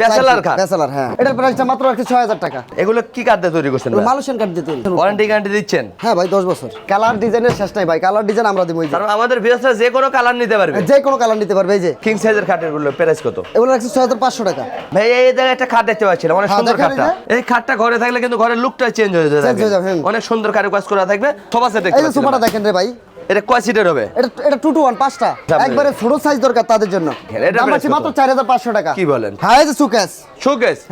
Bachelor কাঠ bachelor হ্যাঁ। এটার প্রাইসটা মাত্র রাখছি ছয় হাজার টাকা। এগুলো কি কাঠ দিয়ে তৈরি করছেন ভাই? কাঠ দিয়ে তৈরি ওয়ারেন্টি গ্যারান্টি দিচ্ছেন? হ্যাঁ ভাই দশ বছর। কালার ডিজাইনের শেষ নাই ভাই কালার ডিজাইন আমরা দিব কারণ আমাদের ভিউয়ার্সরা যে কোনো কালার নিতে পারবে। যে কোনো কালার নিতে পারবে এই যে। কিং সাইজেরগুলো প্রাইস কত? এগুলো রাখছি টাকা। ভাই এই জায়গায় একটা খাট দেখতে পাচ্ছিলাম অনেক হ্যাঁ, সুন্দর খাটটা এই খাটটা ঘরে থাকলে কিন্তু ঘরের লুকটা চেঞ্জ হয়ে যাবে। অনেক সুন্দর কারুকাজ করা থাকবে দেখতে সোফাটা দেখেন রে ভাই। এটা কয় সিটের হবে? এটা এটা টু টু ওয়ান পাঁচটা। একবারে ছোট সাইজ দরকার তাদের জন্য। দাম আছে মাত্র চার হাজার পাঁচশো টাকা। কি বলেন? হ্যাঁ যে সুকেস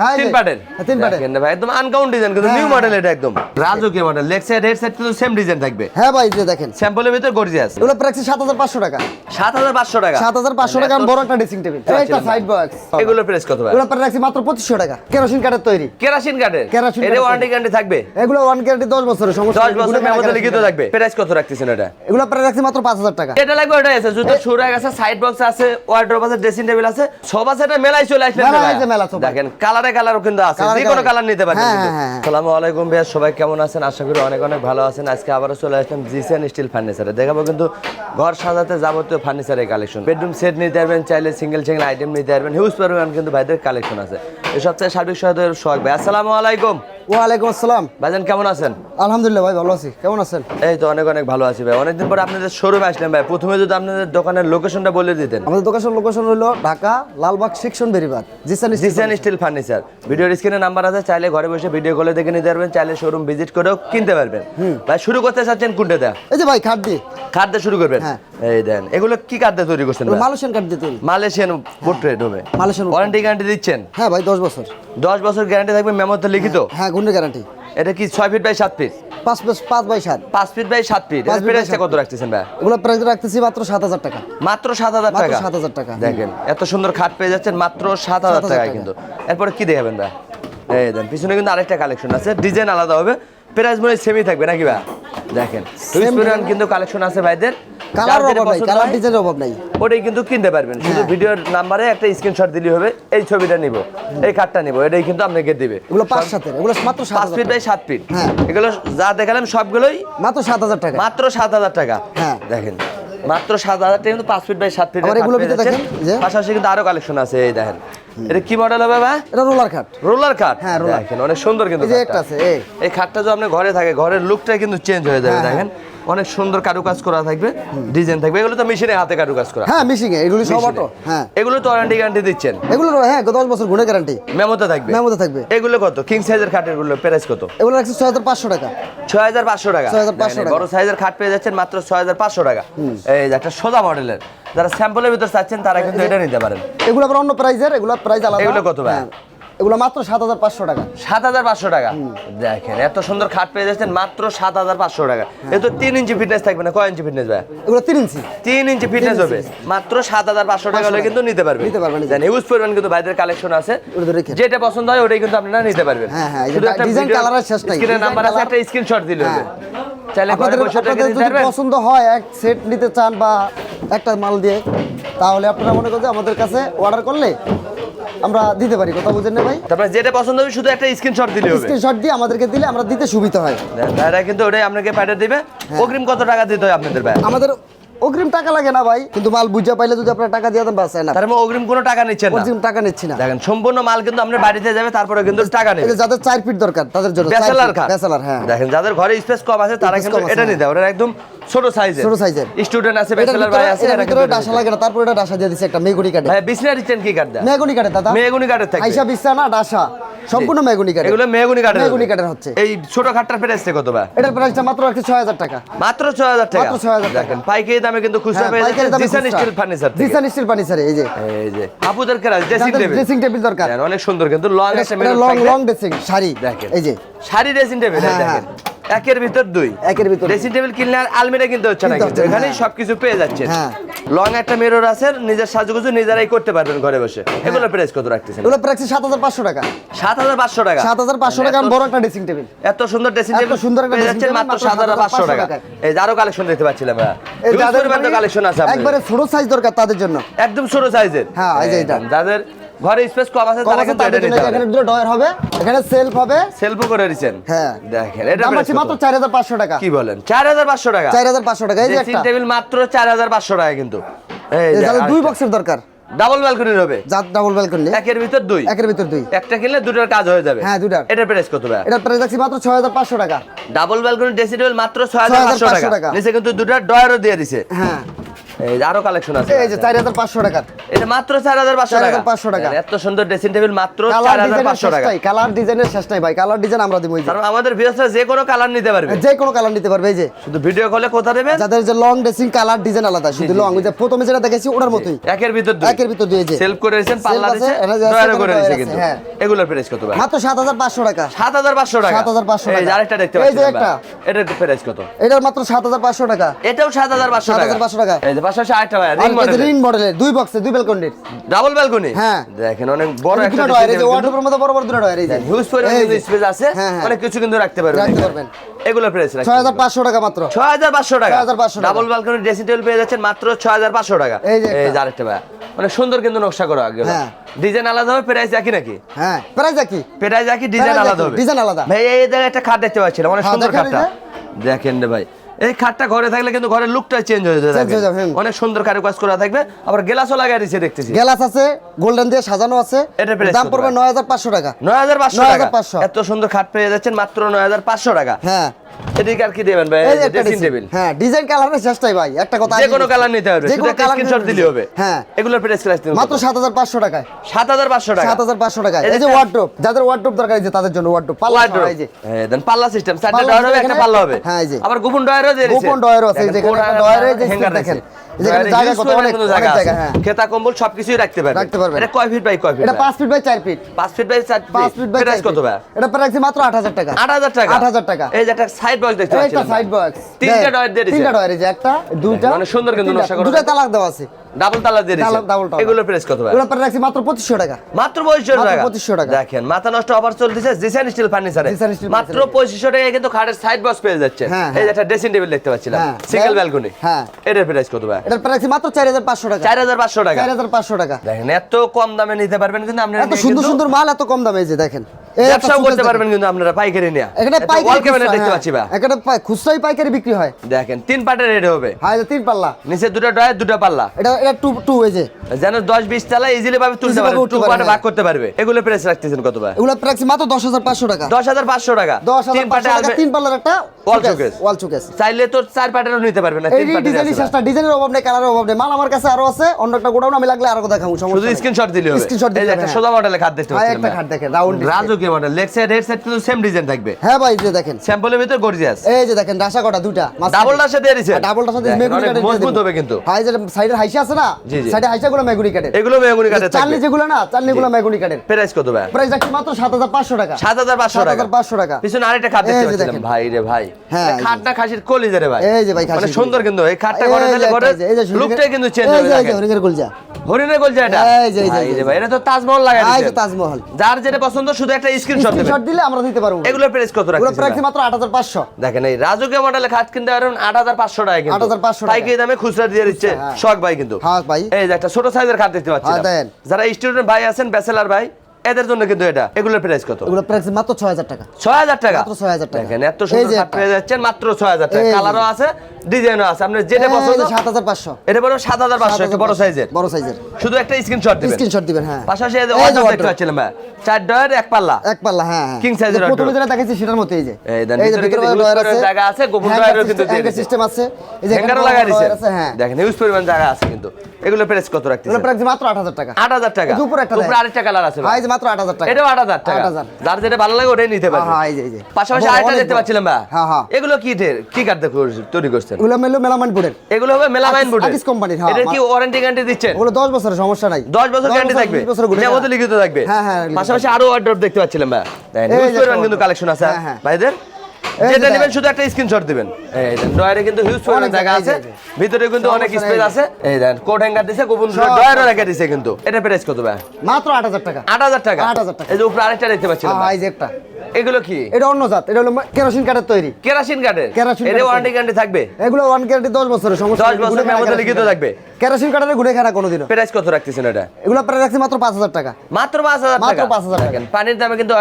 হ্যাঁ, তিন। হ্যাঁ, তিন। দেখেন ভাই একদম আনকাউন্ট ডিজাইন কিন্তু হ্যাঁ, নিউ হ্যাঁ। মডেল এটা একদম। রাজকীয় model leg side head side কিন্তু সেম ডিজাইন থাকবে। হ্যাঁ ভাই যে দেখেন। স্যাম্পলের ভিতর গর্জিয়াস এগুলো রাখছি সাত হাজার পাঁচশো টাকা। সাত হাজার পাঁচশো টাকা? সাত হাজার পাঁচশো টাকা বড় একটা ড্রেসিং টেবিল একটা সাইড বক্স এগুলো প্রাইস কত ভাই? এগুলো রাখছি মাত্র পঁচিশশো টাকা। কেরোসিন কাঠের তৈরি। কেরাসিন কাঠের কেরোসিন এটা ওয়ারেন্টি গ্যারান্টি থাকবে? এগুলো ওয়ান গ্যারান্টি দশ বছরের সমস্যা। দশ নেই, বছর মেমোতে লিখিত থাকবে। প্রাইস কত রাখতেছেন এটা? এগুলো আপনার রাখছি মাত্র পাঁচ হাজার টাকা। এটা লাগবে ওটাই আছে জুতো শুরু গেছে সাইড বক্স আছে ওয়ার্ড্রোব আছে ড্রেসিং টেবিল আছে সব আছে এটা মেলাই চলে আসলে মেলায় আছে, মেলা সোফা। দেখেন কালারে কালারও কিন্তু আছে যে কোনো কালার নিতে পারবেন কিন্তু। আসসালামু আলাইকুম ভাইয়া সবাই কেমন আছেন? আশা করি অনেক অনেক ভালো আছেন। আজকে আবারও চলে আসলাম জিসিএন স্টিল ফার্নিচারে দেখাবো কিন্তু ঘর সাজাতে যাবতীয় ফার্নিচারের কালেকশন বেডরুম সেট নিতে পারবেন চাইলে সিঙ্গেল সিঙ্গেল আইটেম নিতে পারবেন। হিউজ পরিমাণ কিন্তু ভাইদের কালেকশন আছে। এই সপ্তাহে সার্বিক সহায়তার সোহাগ ভাই। আসসালামু আলাইকুম। ওয়ালাইকুম আসসালাম। ভাইজান কেমন আছেন? আলহামদুলিল্লাহ ভাই ভালো আছি। কেমন আছেন? এই তো অনেক অনেক ভালো আছি ভাই। অনেকদিন পরে আপনাদের শোরুমে আসলাম ভাই। প্রথমে যদি আপনাদের দোকানের লোকেশনটা বলে দিতেন। আমাদের দোকানের লোকেশন হলো Dhaka Lalbagh section Beribadh Jisan Jisan steel furniture ভিডিওর স্ক্রিনে নাম্বার আছে চাইলে ঘরে বসে ভিডিও কলে দেখে নিতে পারবেন চাইলে শোরুম ভিজিট করেও কিনতে পারবেন। ভাই শুরু করতে চাচ্ছেন কোনটা দেয়া এই যে ভাই খাট দিয়ে। খাট দিয়ে শুরু করবেন? হ্যাঁ। এই দেন এগুলো কি কাঠ দিয়ে তৈরি করছেন? মালয়েশিয়ান কাঠ দিয়ে তৈরি। মালয়েশিয়ান পোর্ট্রেট হবে। মালয়েশিয়ান ওয়ারেন্টি গ্যারান্টি দিচ্ছেন? হ্যাঁ ভাই দশ বছর। দশ বছর গ্যারান্টি থাকবে মেমোতে লিখিত? হ্যাঁ গুন্ডে গ্যারান্টি এটা কি ছয় ফিট বাই সাত ফিট পাঁচ পাঁচ পাঁচ বাই সাত। পাঁচ ফিট বাই সাত ফিট feet প্রাইসটা কত রাখতেছেন ভাই? এগুলো প্রাইস রাখতেছি মাত্র সাত হাজার টাকা। মাত্র সাত হাজার মাত্র টাকা? 7,000 টাকা। দেখেন এত সুন্দর খাট পেয়ে যাচ্ছেন মাত্র সাত হাজার 7,000 টাকায় টাকা। কিন্তু। এরপরে কি দেখাবেন ভাই? এই দেন পিছনে কিন্তু আরেকটা কালেকশন আছে। ডিজাইন আলাদা হবে। প্রাইস মনে সেমই থাকবে নাকি ভাই? দেখেন কিন্তু কালেকশন আছে ভাইদের। কালার অভাব নাই কালার ডিজাইনের অভাব নাই। ওটাই কিন্তু কিনতে পারবেন। শুধু হ্যাঁ। ভিডিওর নাম্বারে একটা স্ক্রিনশট দিলে হবে এই ছবিটা নিব এই কার্ডটা নিব এটাই কিন্তু আপনাকে দিবে। এগুলো পাঁচ সাতের এগুলো মাত্র পাঁচ ফিট বাই সাত ফিট। হ্যাঁ। এগুলো যা দেখালাম সবগুলোই মাত্র সাত হাজার টাকা। মাত্র সাত হাজার টাকা। হ্যাঁ। দেখেন মাত্র সাত হাজার টাকা কিন্তু পাঁচ ফিট বাই সাত ফিট ভিতরে দেখেন, পাশাপাশি কিন্তু আরও কালেকশন আছে এই দেখেন। এটা কি মডেল হবে ভাই এটা রোলার খাট। রোলার কাট হ্যাঁ। দেখেন অনেক সুন্দর কিন্তু এই খাটটা। একটা আছে এই। এই খাটটা যদি আপনি ঘরে থাকে ঘরের লুকটা কিন্তু চেঞ্জ হয়ে যাবে হ্যাঁ, দেখেন। অনেক সুন্দর কারুকাজ করা থাকবে ডিজাইন থাকবে। এগুলো তো মেশিনে হাতে কারুকাজ করা। হ্যাঁ মিশিং এ এগুলি সব অটো হ্যাঁ। এগুলো তো ওয়ারেন্টি গ্যারান্টি দিচ্ছেন। এগুলো হ্যাঁ দশ বছর গুণে গ্যারান্টি মেমোতে থাকবে। মেমোতে থাকবে। এগুলো কত? কিং সাইজের খাটেরগুলো প্রাইস কত? এগুলো রাখছি ছয় হাজার পাঁচশো টাকা। ছয় হাজার পাঁচশো টাকা। 6,500 টাকা। বড় সাইজের খাট পেয়ে যাচ্ছেন মাত্র ছয় হাজার পাঁচশো টাকা। এই যে একটা সোজা মডেলের। যারা স্যাম্পলের ভিতর চাচ্ছেন তারা কিন্তু এটা নিতে পারেন। এগুলো আবার অন্য প্রাইজের এগুলো প্রাইস আলাদা। এগুলো কত ভাই? হ্যাঁ, এগুলো মাত্র সাত হাজার পাঁচশো টাকা। সাত হাজার পাঁচশো টাকা? দেখেন এত সুন্দর খাট পেয়ে যাচ্ছেন মাত্র সাত হাজার পাঁচশো টাকা। হ্যাঁ। এ তো তিন ইঞ্চি ফিটনেস থাকবে না? কয় ইঞ্চি ফিটনেস ভাই? এগুলো তিন ইঞ্চি। তিন ইঞ্চি ফিটনেস হবে। মাত্র সাত হাজার পাঁচশো টাকা হলে কিন্তু নিতে পারবেন। নিতে পারবেন, জানেন ইউজ পরিমাণ কিন্তু ভাইদের কালেকশন আছে। যেটা পছন্দ হয় ওটাই কিন্তু আপনারা নিতে পারবেন। হ্যাঁ, হ্যাঁ, এই যে শুধু একটা design video- colour এর শেষ নাই। screen নাম্বার আছে একটা স্ক্রিনশট দিলে হবে। হ্যাঁ। চাইলে ঘরে আপনাদের বসে পারবেন। পছন্দ হয় এক সেট নিতে চান বা একটা মাল দিয়ে তাহলে আপনারা মনে করছে আমাদের কাছে অর্ডার করলে আমরা দিতে পারি কথা বুঝেন না ভাই? তারপরে যেটা পছন্দ হবে শুধু একটা স্ক্রিনশট দিলে হবে। স্ক্রিনশট দিয়ে আমাদেরকে দিলে আমরা দিতে সুবিধা হয়। ভাইরা কিন্তু ওটাই আপনাকে পাঠিয়ে দিবে। হ্যাঁ। অগ্রিম কত টাকা দিতে হয় আপনাদের ভাই? আমাদের অগ্রিম টাকা লাগে না ভাই। কিন্তু মাল বুঝা পাইলে যদি আপনারা টাকা দিয়ে দেন বাস না তার মানে অগ্রিম কোনো টাকা নিচ্ছেন না? অগ্রিম টাকা নিচ্ছি না। দেখেন সম্পূর্ণ মাল কিন্তু আপনার বাড়িতে যাবে তারপরে কিন্তু টাকা নেবে। যাদের চার ফিট দরকার তাদের জন্য ব্যাচেলার খাট। ব্যাচেলার হ্যাঁ। দেখেন যাদের ঘরে স্পেস কম আছে তারা কিন্তু এটা হ্যাঁ। নিতে ওরা একদম ছোট সাইজের ছোট size-এর। স্টুডেন্ট আছে ব্যাচেলার ভাই আছে এরা ভিতরে ডাসা লাগে না তারপর এটা ডাসা দিয়ে দিচ্ছে একটা মেগুনি কাটে ভাই বিসনা দিচ্ছেন কি কাঠ দেয়? মেগুনি কাটে দাদা। মেগুনি কাঠের থাকে আইসা বিছনা না ডাসা সম্পূর্ণ মেগুনি কাটে এগুলো মেগুনি কাঠের। মেগুনি। কাঠের হচ্ছে। এই ছোট খাটটার প্রাইস কত ভাই? এটার প্রাইসটা মাত্র রাখছি ছয় হাজার টাকা। মাত্র ছয় হাজার টাকা। মাত্র 6,000 টাকা। দেখেন পাইকারি দামে কিন্তু খুচরা হ্যাঁ, পেয়ে যাচ্ছেন Jisan steel furniture Jisan steel furniture এই যে। এই যে। আপুদের কেরাজ ড্রেসিং টেবিল ড্রেসিং টেবিল দরকার। অনেক সুন্দর কিন্তু লং আছে লং লং ড্রেসিং শাড়ি। দেখেন। এই যে। শাড়ি ড্রেসিং টেবিল হ্যাঁ, দেখেন। একের ভিতর দুই। একের ভিতর ড্রেসিং টেবিল কিনলে আর আলমিরা কিনতে হচ্ছে না কিন্তু হচ্ছে না, এখানেই হ্যাঁ। সবকিছু পেয়ে যাচ্ছে হ্যাঁ। লং একটা মিরর আছে নিজের সাজুগুজু নিজেরাই করতে পারবেন ঘরে বসে। এগুলোর এগুলো প্রাইস কত রাখতেছেন? এগুলো প্রাইস সাত হাজার পাঁচশো টাকা। সাত হাজার পাঁচশো টাকা? সাত হাজার পাঁচশো টাকা আমি বড় একটা ড্রেসিং টেবিল এত সুন্দর ড্রেসিং এত টেবিল সুন্দর একটা ড্রেসিং টেবিল মাত্র মাত্র সাত হাজার পাঁচশো 7,500 টাকা। এই যে আরও কালেকশন দেখতে পাচ্ছিলাম আমরা। এই যাদের কালেকশন আছে আপনাদের। একবারে ছোট সাইজ দরকার তাদের জন্য। একদম ছোট সাইজের হ্যাঁ, এই যে এটা। যাদের ঘরে স্পেস কম আছে তারা কিন্তু এটা নিতে এখানে দুটো ডয়ার হবে এখানে সেলফ হবে। সেলফ করে দিয়েছেন হ্যাঁ। দেখেন এটা দাম আছে মাত্র 4500 টাকা। কি বলেন? 4500 টাকা। 4500 টাকা এই যে একটা। টেবিল মাত্র 4500 টাকা কিন্তু। এই যে দুই বক্সের দরকার। ডাবল ব্যালকনি হবে যা ডাবল ব্যালকনি একের ভিতর দুই। একের ভিতর দুই। একটা কিনলে দুটোর কাজ হয়ে যাবে। হ্যাঁ দুটো এটা প্রাইস কত ভাই? এটা প্রাইস আছে মাত্র 6500 টাকা। ডাবল ব্যালকনি ডেসিডেবল মাত্র 6500 টাকা। নিচে কিন্তু দুটো ডয়ারও দিয়ে দিছে। হ্যাঁ। আরও কালেকশন আছে এই যে 4500 টাকা এটা মাত্র 4500 টাকা 4500 টাকা এত সুন্দর ড্রেসিং টেবিল মাত্র 4500 টাকা কালার ডিজাইনের শেষ নাই ভাই কালার ডিজাইন আমরা দিব এই কারণ আমাদের ভিউয়ার্সরা যে কোনো কালার নিতে পারবে যে কোনো কালার নিতে পারবে এই যে শুধু ভিডিও কলে কোথা দেবেন যাদের যে লং ড্রেসিং কালার ডিজাইন আলাদা শুধু লং যে প্রথমে যেটা দেখেছি ওটার মতোই একের ভিতর দুই একের ভিতর দুই এই যে সেলফ করে রেখেছেন পাল্লা দিয়েছেন দয়ারে করে রেখেছেন কিন্তু এগুলোর প্রাইস কত ভাই মাত্র 7500 টাকা 7500 টাকা 7500 টাকা এই যে আরেকটা দেখতে পাচ্ছেন এই যে একটা এটার প্রাইস কত এটার মাত্র 7500 টাকা এটাও 7500 টাকা 7500 টাকা পাশাপাশি টাকা আরেকটা সুন্দর কিন্তু নকশা করা আগে ডিজাইন আলাদা হবে প্রাইস একই নাকি? হ্যাঁ প্রাইস একই। প্রাইস একই ডিজাইন আলাদা হবে। ডিজাইন আলাদা। ভাই এই জায়গায় একটা খাট দেখতে পাচ্ছিলাম অনেক সুন্দর খাটটা। দেখেন রে ভাই। এই খাটটা ঘরে থাকলে কিন্তু ঘরের লুকটা চেঞ্জ হয়ে যাবে হ্যাঁ। অনেক সুন্দর কারুকাজ করা থাকবে। আবার গ্লাসও লাগাই দিয়েছে দেখতেছি। গ্লাস আছে গোল্ডেন দিয়ে সাজানো আছে। এটা প্রাইস দাম পড়বে 9500 টাকা। 9500 টাকা। এত সুন্দর খাট পেয়ে যাচ্ছেন মাত্র 9500 টাকা। হ্যাঁ। এদিকে আর কি দেবেন ভাই? Dressing table. হ্যাঁ ডিজাইন কালারের চেষ্টাই ভাই। একটা কথা যে কোনো কালার নিতে হবে। যে কোনো কালার স্ক্রিনশট দিলে হবে। হ্যাঁ। এগুলোর প্রাইস ক্লাস দিন মাত্র 7500 টাকায়। 7500 টাকা। 7500 টাকায়। এই যে ওয়ার্ড্রপ যাদের ওয়ার্ড্রপ দরকার এই তাদের জন্য ওয়ার্ড্রপ পাল্লা এই যে। হ্যাঁ দেন পাল্লা সিস্টেম চারটা ডয়ার হবে একটা পাল্লা হবে। হ্যাঁ এই যে। আবার গোপন ডয়ারও দিয়েছে গোপন ডয়ারও আছে এই যে একটা ডয়ারে যে দেখেন। জায়গা হ্যাঁ। কয় ফিট বাই কয় ফিট? এটা feet by 4 feet. 5 feet by 4 feet by price কত ভাই? এটা প্রাইস মাত্র 8000 টাকা। 8000 টাকা? 8000 টাকা। এই যে একটা সাইড বক্স দেখতে সাইড বক্স তিনটা ডয়ার একটা দুইটা মানে সুন্দর কিন্তু তালাক দেওয়া আছে। ডাবল তালা দিয়ে ডাবল তালা এগুলো প্রাইস কত ভাই? এগুলো প্রাইস রাখছি মাত্র 2500 টাকা। মাত্র 2500 টাকা? 2500 টাকা। দেখেন মাথা নষ্ট অফার চলতেছে জিসান স্টিল ফার্নিচারে মাত্র 2500 টাকায় কিন্তু খাটের সাইড বক্স পেয়ে যাচ্ছে। হ্যাঁ, এই হ্যাঁ। একটা ড্রেসিং টেবিল দেখতে পাচ্ছিলাম। সিঙ্গেল ব্যালকনি হ্যাঁ। এটার প্রাইস কত ভাই? এটার প্রাইস মাত্র 4500 টাকা। 4500 টাকা। 4500 টাকা। দেখেন এত কম দামে নিতে পারবেন কিন্তু আপনি এত সুন্দর সুন্দর মাল এত কম দামে যে দেখেন। ব্যবসাও করতে পারবেন কিন্তু আপনারা পাইকারি নিয়ে। এখানে পাইকারি ক্যামেরা দেখতে হ্যাঁ। পাচ্ছি বা এখানে খুচরাই পাইকারি বিক্রি হয়। দেখেন তিন পাটের রেট হবে। হ্যাঁ তিন পাল্লা। নিচে দুটো ডয়ার দুটো পাল্লা। এটা এটা টু টু এই যে যেন 10 20 তালা ইজিলি ভাবে তুলতে পারবে টু পার্টে ভাগ করতে পারবে। এগুলো প্রাইস রাখতেছেন কত ভাই? এগুলো প্রাইস মাত্র 10500 টাকা। 10500 টাকা। 10500 তিন পার্টে তিন পার্লার একটা ওয়াল শোকেস ওয়াল শোকেস চাইলে তো চার পার্টেরও নিতে পারবে না তিন পার্টের ডিজাইনের ডিজাইনের অভাব নেই কালারের অভাব নেই। মাল আমার কাছে আরও আছে অন্য একটা গোডাউন আমি লাগলে আরও দেখাবো সমস্যা শুধু স্ক্রিনশট দিলে হবে। স্ক্রিনশট দিলে একটা হ্যাঁ। সোজা মডেলে খাট দেখতে পাচ্ছেন একটা খাট দেখেন রাউন্ড রাজু কি model leg side head side কিন্তু সেম ডিজাইন থাকবে। হ্যাঁ ভাই যে দেখেন। স্যাম্পলের ভিতর গর্জিয়াস এই যে দেখেন রাশা কটা দুটা ডাবল রাশা দিয়ে দিয়েছে ডাবল রাশা দিয়ে মেগুনি কাটে মজবুত হবে কিন্তু। হাই সাইডের হাইসা আছে আছে না সাইডে আইসা গুলো মেগুনি কাটে এগুলো মেগুনি কাটের চালনি যেগুলো না চালনি গুলো মেগুনি কাটে প্রাইস কত ভাই? প্রাইস আছে মাত্র 7500 টাকা। 7500 টাকা। 7500 টাকা। পিছনে আরেকটা খাট দেখতে পাচ্ছিলাম। ভাই রে ভাই। হ্যাঁ খাটটা খাসির কলিজা রে ভাই। এই যে ভাই খাসি মানে সুন্দর কিন্তু। এই খাটটা করে দিলে করে লুকটাই কিন্তু চেঞ্জ হয়ে যায় এই যে হরিণের কলিজা। হরিণের গোলজা এটা? এই যে এই যে ভাই এটা তো তাজমহল লাগাই দিয়েছে এই যে তাজমহল। যার যেটা পছন্দ শুধু একটা স্ক্রিনশট দিবেন। স্ক্রিনশট দিলে আমরা দিতে পারব। এগুলোর প্রাইস কত রাখছেন এগুলোর প্রাইস মাত্র 8500 দেখেন এই রাজুকে মডেলে খাট কিনতে পারেন 8500 টাকা কিন্তু। 8500 টাকা তাই কি দামে খুচরা দিয়ে দিচ্ছে। আচ্ছা, হ্যাঁ। শখ ভাই কিন্তু। হ্যাঁ ভাই। এই যে একটা ছোট সাইজের খাট দেখতে পাচ্ছি হ্যাঁ, যারা স্টুডেন্ট ভাই আছেন ব্যাচেলার ভাই এদের জন্য কিন্তু এটা এগুলোর প্রাইস কত? এগুলোর প্রাইস মাত্র 6000 টাকা। 6000 টাকা? মাত্র 6000 টাকা। দেখেন এত সুন্দর শার্ট পেয়ে যাচ্ছেন মাত্র 6000 টাকা। কালারও আছে ডিজাইনও আছে। আপনি যেটা পছন্দ 7500 এটা বড় 7500 একটা বড় সাইজের বড় সাইজের শুধু একটা স্ক্রিনশট দিবেন। স্ক্রিনশট দিবেন হ্যাঁ। পাশাপাশি এই যে অর্ডার দেখতে পাচ্ছিলাম ভাই চার ডয়ার এক পাল্লা। এক পাল্লা হ্যাঁ কিং সাইজের অর্ডার প্রথমে যেটা দেখাইছি সেটার মতো এই যে। এই যে ভিতরে ডয়ার আছে। জায়গা আছে গোপন ডয়ারও হ্যাঁ, কিন্তু দিয়ে সিস্টেম আছে। এই যে হ্যাঙ্গারও লাগাই দিয়েছে। হ্যাঁ। দেখেন ইউজ পরিমাণ জায়গা আছে কিন্তু। এগুলো প্রাইস কত রাখতেছেন এগুলো প্রাইস মাত্র 8000 টাকা। 8000 টাকা। উপরে একটা উপরে আরেকটা কালার আছে ভাই। হ্যাঁ, মাত্র 8000 টাকা। 8000 টাকা। যার যেটা ভালো লাগে ওটাই নিতে পারবে। হ্যাঁ, হ্যাঁ এই যে এই যে। পাশাপাশি আরেকটা দেখতে পাচ্ছিলাম ভাই হ্যাঁ হ্যাঁ। এগুলো কি কি কাট তৈরি করছেন? এগুলো মেলো এগুলো হবে হ্যাঁ এটা কি ওয়ারেন্টি গ্যারান্টি দিচ্ছেন? ওগুলো 10 বছরের সমস্যা নাই। 10 বছর গ্যারান্টি থাকবে। লিখিত থাকবে। হ্যাঁ হ্যাঁ পাশাপাশি আরও অর্ডার দেখতে পাচ্ছিলাম ভাই নিউজ পেপার কিন্তু কালেকশন আছে। হ্যাঁ, হ্যাঁ। ভাইদের? যেটা নেবেন শুধু একটা স্ক্রিনশট দিবেন। এই দেন ডয়ারে কিন্তু হিউজ পরিমাণ জায়গা আছে। ভিতরে কিন্তু অনেক স্পেস আছে। এই দেন কোট হ্যাঙ্গার দিছে গোপন ডয়ারে রেখে দিছে কিন্তু। এটা প্রাইস কত ভাই? মাত্র 8000 টাকা। 8000 টাকা? 8000 টাকা। এই যে উপরে আরেকটা দেখতে পাচ্ছেন ভাই যে একটা। এগুলো কি? এটা অন্য জাত এটা হলো কেরোসিন কাঠের তৈরি। কেরোসিন কাঠের কেরোসিন এর ওয়ারেন্টি গ্যারান্টি থাকবে? এগুলো ওয়ারেন্টি গ্যারান্টি 10 বছরের সমস্যা 10 বছরের মেমোতে লিখিত থাকবে। কেরোসিন কাঠের গুড়ে খারা কোনোদিন প্রাইস কত রাখতেছেন এটা? এগুলো প্রায় রাখছি মাত্র 5000 টাকা। মাত্র 5000 টাকা। মাত্র 5000 টাকা। পানির দামে কিন্তু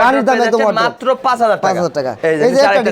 মাত্র 5000 টাকা। 5000 টাকা। এই যে আরেকটা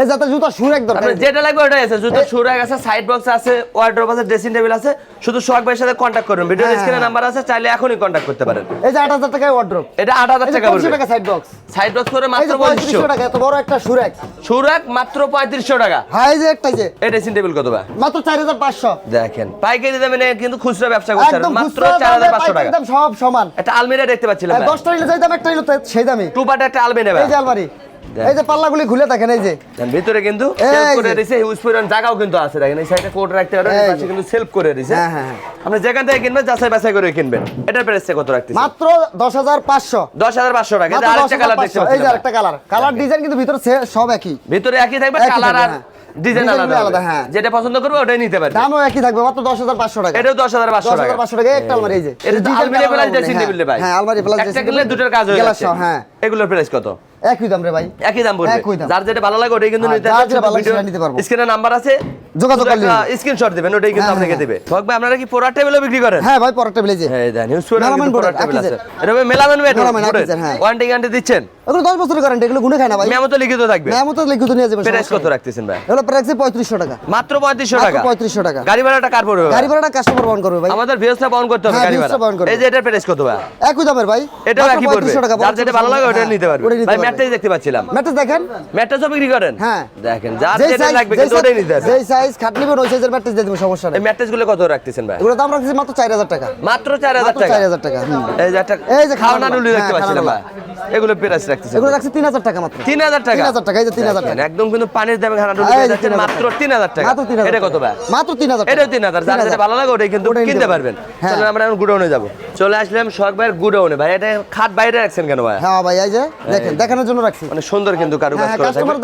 এই জুতা সুর এক দরকার যেটা লাগবে ওটাই আছে জুতা সুর আছে সাইড বক্স আছে ওয়ার্ড্রপ আছে ড্রেসিং টেবিল আছে। শুধু সোহাগ ভাইয়ের সাথে কন্ট্যাক্ট করুন ভিডিও স্ক্রিনে নাম্বার আছে চাইলে এখনই কন্ট্যাক্ট করতে পারেন। এই যে 8000 টাকায় ওয়ার্ড্রপ এটা 8000 টাকা পড়বে টাকা সাইড বক্স সাইড বক্স করে মাত্র 3500 টাকা এত বড় একটা সুর এক। মাত্র 3500 টাকা। হ্যাঁ এই যে একটা যে। এই ড্রেসিং টেবিল কত ভাই মাত্র 4500 দেখেন পাইকারি দামে নেন কিন্তু খুচরা ব্যবসা করছে মাত্র 4500 টাকা। একদম সব সমান। এটা আলমিরা দেখতে পাচ্ছিলাম হ্যাঁ, 10 টা নিলে যাই দাম একটা নিলে সেই দামে টু পার্ট একটা আলমিরা এই যে আলমারি। এই যে পাল্লাগুলি খুলে থাকে না এই যে। ভিতরে কিন্তু সেলফ করে দিছে ইউজ পরিমাণ জায়গাও কিন্তু আছে দেখেন এই সাইডে কোড রাখতে পারেন পাশে কিন্তু সেলফ করে দিছে। হ্যাঁ হ্যাঁ আপনি যেখান থেকে কিনবেন যাচাই বাছাই করে কিনবেন। এটার প্রাইস কত রাখতেছেন? মাত্র 10500 10500 টাকা এটা আরেকটা কালার দেখতে পাচ্ছেন এই যে আরেকটা কালার কালার ডিজাইন কিন্তু ভিতরে সব একই। ভিতরে একই থাকবে কালার আর ডিজাইন কাজ হয়ে গেল এগুলোর প্রাইস কত? একই দাম রে ভাই। একই দাম বলবে যার যেটা ভালো লাগে ওটাই কিন্তু হ্যাঁ, নিতে যার যেটা ভালো লাগে নিতে পারব। স্ক্রিনে নাম্বার আছে। যোগাযোগ করলে স্ক্রিনশট দিবেন ওটাই কিন্তু হ্যাঁ, আপনাকে হ্যাঁ, দিবে। ভাগ ভাই আপনারা কি পোরা টেবিলও বিক্রি করেন? হ্যাঁ ভাই পোরা টেবিলে যে। হ্যাঁ দেন ইউজ করে টেবিল আছে। এটা ভাই মেলামেন ভাই মেলামেন হ্যাঁ। ওয়ারেন্টি গ্যারান্টি দিচ্ছেন? এগুলো বছরের এগুলো খায় না ভাই। লিখিত থাকবে। লিখিত নিয়ে প্রাইস কত রাখতেছেন ভাই? এগুলো প্রাইস 3500 টাকা। মাত্র 3500 টাকা? 3500 টাকা। গাড়ি ভাড়াটা কার পড়বে গাড়ি ভাড়াটা কাস্টমার বহন করবে ভাই। আমাদের বহন করতে হবে হ্যাঁ, গাড়ি ভাড়া। এই যে প্রাইস কত ভাই? একই দামের ভাই। এটা কি পড়বে। যার যেটা ভালো লাগে ওটা নিতে পারবে। হ্যাঁ, ভাই দেখতে পাচ্ছিলাম। দেখেন। বিক্রি করেন? হ্যাঁ। দেখেন যার যেটা লাগবে কিন্তু ওটাই নিতে যেই সাইজ ওই সাইজের দিয়ে দেব সমস্যা নেই। এই গুলো কত রাখতেছেন ভাই? এগুলো দাম রাখতেছি মাত্র 4000 টাকা। মাত্র 4000 টাকা। 4000 টাকা এই যে এই যে খাওয়ানোর দেখতে হ্যাঁ, পাচ্ছিলাম ভাই। এগুলো প্রাইস দেখেন সুন্দর কিন্তু কারু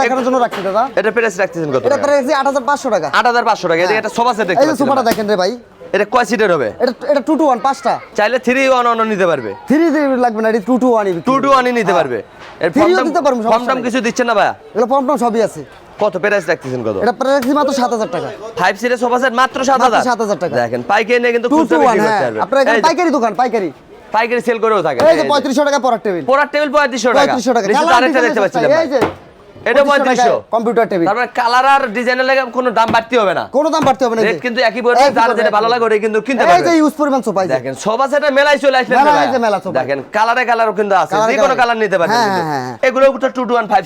দেখানোর জন্য রাখছি দাদা। এটা প্রাইস রাখতেছেন কত এটা প্রাইস 8500 টাকা। 8500 টাকা। এটা সেট এই সোফাটা দেখেন রে ভাই। এটা কয় হবে? এটা টু টু ওয়ান পাঁচটা। চাইলে থ্রি ওয়ান ওয়ান নিতে পারবে। থ্রি লাগবে না এটা টু টু ওয়ানই টু টু ওয়ানই নিতে পারবে। এর কত প্রাইস রাখতেছেন এটা প্রাইস রাখছি মাত্র 7000 টাকা। 5 সিরিজ সোফা সেট মাত্র 7000 টাকা। দেখেন পাইকারি নিয়ে কিন্তু খুচরা বিক্রি পাইকারি দোকান পাইকারি। পাইকারি সেল করেও থাকে এই টাকা পরার টেবিল পরার টেবিল 3500 দেখতে পাচ্ছি এটা 3500 কম্পিউটার টেবিল কালার আর ডিজাইনের লাগে কোনো দাম বাড়তি হবে না। কোনো দাম বাড়তি হবে না রেট কিন্তু একই যার যেটা ভালো লাগে কিন্তু কিনতে পারবে। এই ইউজ পরিমাণ সোফা দেখেন সোফা সেটা মেলাই চলে মেলা আছে মেলা সোফা দেখেন কালারে কালারও কিন্তু আছে। যে কোনো কালার নিতে পারবেন হ্যাঁ, হ্যাঁ, হ্যাঁ। এগুলো তো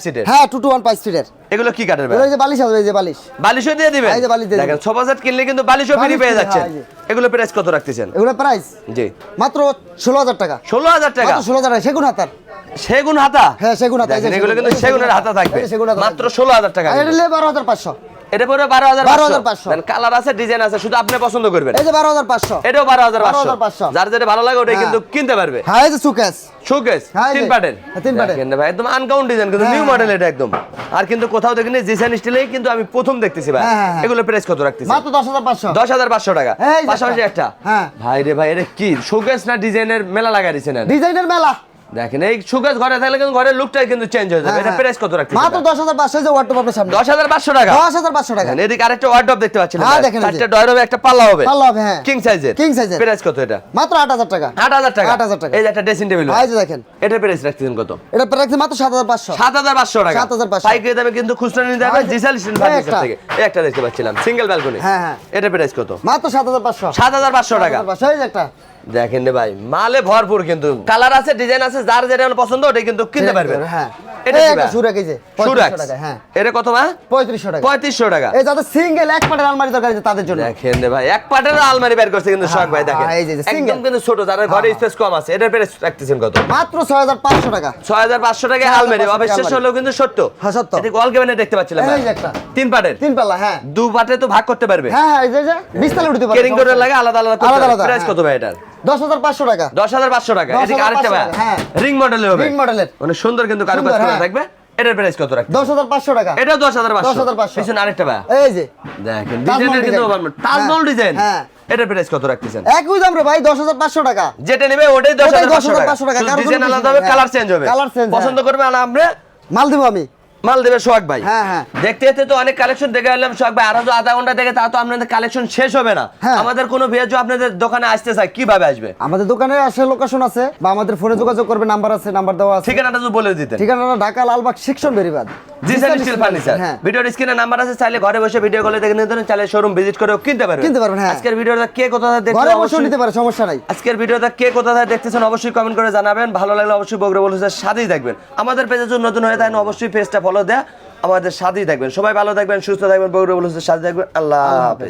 সিটের হ্যাঁ সিটের এগুলো কি কাঠের ভাই? এই যে বালিশ আছে এই যে বালিশ। বালিশও দিয়ে দিবেন? এই যে বালিশ দিয়ে দেখেন সোফা সেট কিনলে কিন্তু বালিশও ফ্রি পেয়ে যাচ্ছেন। এগুলো প্রাইস কত রাখতেছেন? এগুলো প্রাইস জি। মাত্র 16000 টাকা। 16000 টাকা? মাত্র 16000 টাকা সেগুন হাতার। সেগুন হাতা? হ্যাঁ সেগুন হাতা এগুলো কিন্তু সেগুনের হাতা থাকবে। মাত্র ষোলো হাজার টাকা এটা নিলে বারো হাজার পাঁচশো। এটা পরে বারো হাজার বারো হাজার পাঁচশো। কালার আছে ডিজাইন আছে শুধু আপনি পছন্দ করবেন। এই যে বারো হাজার পাঁচশো। এটাও বারো হাজার পাঁচশো। যার যেটা ভালো লাগে ওটাই হ্যাঁ। কিন্তু কিনতে পারবে। হ্যাঁ এই যে সুকেশ সুকেশ হ্যাঁ, তিন প্যাটেন তিন প্যাটেন ভাই একদম আনকাউন্ট ডিজাইন কিন্তু হ্যাঁ, নিউ মডেল এটা একদম। আর কিন্তু কোথাও দেখিনি জিসান স্টিলেই কিন্তু আমি প্রথম দেখতেছি ভাই। এগুলো প্রাইস কত রাখতেছি? মাত্র দশ হাজার পাঁচশো। দশ হাজার পাঁচশো টাকা। পাশাপাশি একটা। ভাই রে ভাই এটা কি? সুকেশ না ডিজাইনের মেলা লাগাই না? ডিজাইনের মেলা। দেখেন এই সুগাজ ঘরে থাকলে কিন্তু ঘরের লুকটাই কিন্তু চেঞ্জ হয়ে যাবে। এটা হ্যাঁ, প্রাইস কত হ্যাঁ। রাখছেন মাত্র 10500 যে ওয়ার্ডরোব আপনার সামনে। 10500 টাকা। 10500 টাকা। এদিকে আরেকটা ওয়ার্ডরোব দেখতে পাচ্ছেন হ্যাঁ দেখেন একটা ডয়ার হবে একটা পাল্লা হবে। পাল্লা হবে হ্যাঁ। কিং সাইজের কিং সাইজের প্রাইস কত এটা? মাত্র 8000 টাকা। 8000 টাকা। 8000 টাকা। এই যে একটা ড্রেসিং হ্যাঁ, টেবিল আছে। দেখেন। এটা প্রাইস রাখছেন কত? এটা প্রাইস মাত্র 7500 7500 টাকা। 7500 পাইকারি দামে কিন্তু খুচরা নিতে হবে জিসাল স্টেশন ফার্নিচার থেকে এই একটা দেখতে পাচ্ছিলাম সিঙ্গেল ব্যালকনি হ্যাঁ হ্যাঁ। এটা প্রাইস কত? মাত্র 7500 7500 টাকা। 7500 এই যে একটা। দেখেন রে ভাই মালে ভরপুর কিন্তু। কালার আছে ডিজাইন আছে যার যেটা পছন্দ ওটা কিন্তু কিনতে পারবেন আলমারি দরকার আছে তাদের সত্য। হ্যাঁ সত্য। এটা দেখতে পাচ্ছিলাম এই তিন পাটের। তিন পাল্লা হ্যাঁ। দুই পাটে তো ভাগ করতে পারবে। হ্যাঁ হ্যাঁ এই যে আলাদা আলাদা আলাদা কত ভাই এটার? দশ হাজার পাঁচশো টাকা। দশ হাজার পাঁচশো টাকা। এদিকে আরেকটা হ্যাঁ। রিং মডেলের হবে। রিং মডেলের। মানে সুন্দর কিন্তু কারুকাজ করা হ্যাঁ। থাকবে। এটার প্রাইস কত রাখবে 10500 টাকা। এটা 10500 10500 পিছনে আরেকটা বা এই যে। দেখেন ডিজাইনের কিন্তু তাজমহল হ্যাঁ। ডিজাইন হ্যাঁ। এটার প্রাইস কত রাখতেছেন একই দাম রে ভাই 10500 টাকা। যেটা নেবে ওটাই 10500 টাকা। ডিজাইন আলাদা হবে কালার হ্যাঁ, চেঞ্জ হবে। পছন্দ করবে আমরা? মাল দেব আমি। মাল দেবে সোহাগ ভাই। হ্যাঁ, হ্যাঁ। দেখতে দেখতে তো অনেক কালেকশন দেখে এলাম সোহাগ ভাই। আরও তো আধা ঘণ্টা দেখে তা তো আপনাদের কালেকশন শেষ হবে না। হ্যাঁ। আমাদের কোনো ভিয়াজ আপনাদের দোকানে আসতে চায় কীভাবে আসবে? আমাদের দোকানে আসে লোকেশন আছে বা আমাদের ফোনে যোগাযোগ করবে নাম্বার আছে নাম্বার দেওয়া আছে। ঠিকানাটা যদি বলে দিতেন। ঠিকানাটা Dhaka Lalbagh section Beribadh. Jisan steel furniture হ্যাঁ। ভিডিওর স্ক্রিনে নাম্বার আছে চাইলে ঘরে বসে ভিডিও কলে দেখে নিতে পারেন চাইলে শোরুম ভিজিট করেও কিনতে পারবেন। কিনতে পারবেন, হ্যাঁ। আজকের ভিডিওটা কে কোথা থেকে দেখছেন ঘরে অবশ্যই- নিতে পারে সমস্যা নাই। আজকের ভিডিওটা কে কোথা থেকে দেখতেছেন অবশ্যই কমেন্ট করে জানাবেন। ভালো লাগলে অবশ্যই বগরে বলুন সাথেই থাকবেন। আমাদের পেজে যদি নতুন হয়ে থাকেন অবশ্যই পেজটা ফলো দেয়া, আমাদের সাথেই থাকবেন। সবাই ভালো থাকবেন, সুস্থ থাকবেন বগরে বলুন, সাথে থাকবেন। আল্লাহ হাফেজ।